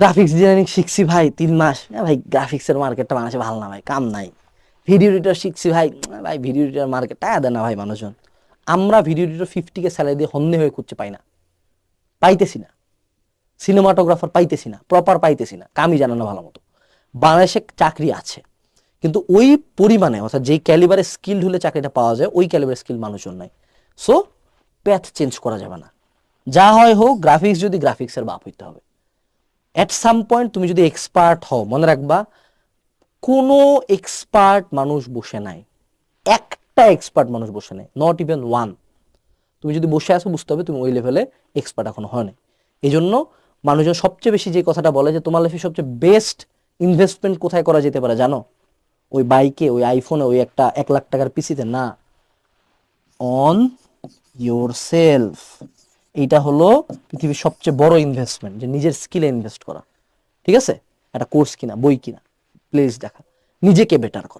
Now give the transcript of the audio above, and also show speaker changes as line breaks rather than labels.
Graphics designing শিখছি ভাই তিন মাস। এ ভাই গ্রাফিক্সের মার্কেটটা বাংলাদেশে ভালো না ভাই, কাম নাই। ভিডিও এডিটর শিখছি ভাই ভাই ভিডিও এডিটর মার্কেট টাকা না ভাই মানুষজন। আমরা ভিডিও এডিটর ফিফটিকে স্যালারি দিয়ে হন্যে হয়ে খুঁজছে পাই না। পাইতেছি না। সিনেমাটোগ্রাফার পাইতেছি না প্রপার পাইতেছি না, কামই জানে না ভালো মতো বাংলাদেশে চাকরি আছে, কিন্তু ওই পরিমাণে, অর্থাৎ যেই ক্যালিবারে স্কিল হলে চাকরিটা পাওয়া যায়, ওই ক্যালিবারের স্কিল মানুষজন নাই। সো প্যাথ চেঞ্জ করা যাবে না। যা হয় হোক গ্রাফিক্স যদি গ্রাফিক্সের বাপ হইতে হবে। অ্যাট সাম পয়েন্ট তুমি যদি এক্সপার্ট হও, মনে রাখবা, কোনো এক্সপার্ট মানুষ বসে নাই। একটা এক্সপার্ট মানুষ বসে নেই নট ইভেন ওয়ান তুমি যদি বসে আসো বুঝতে হবে তুমি ওই লেভেলে এক্সপার্ট এখনও হয় নাই। এই জন্য মানুষজন সবচেয়ে বেশি যে কথাটা বলে যে, তোমার লাইফে সবচেয়ে বেস্ট ইনভেস্টমেন্ট কোথায় করা যেতে পারে, জানো? ওই বাইকে ওই আইফোনে ওই একটা এক লাখ টাকার পিসিতে না। অন ইয়োর সেলফ এইটা হলো পৃথিবীর সবচেয়ে বড় ইনভেস্টমেন্ট যে নিজের স্কিলে ইনভেস্ট করা। ঠিক আছে? একটা কোর্স কিনা, বই কিনা প্লেস দেখা। নিজেকে বেটার করা।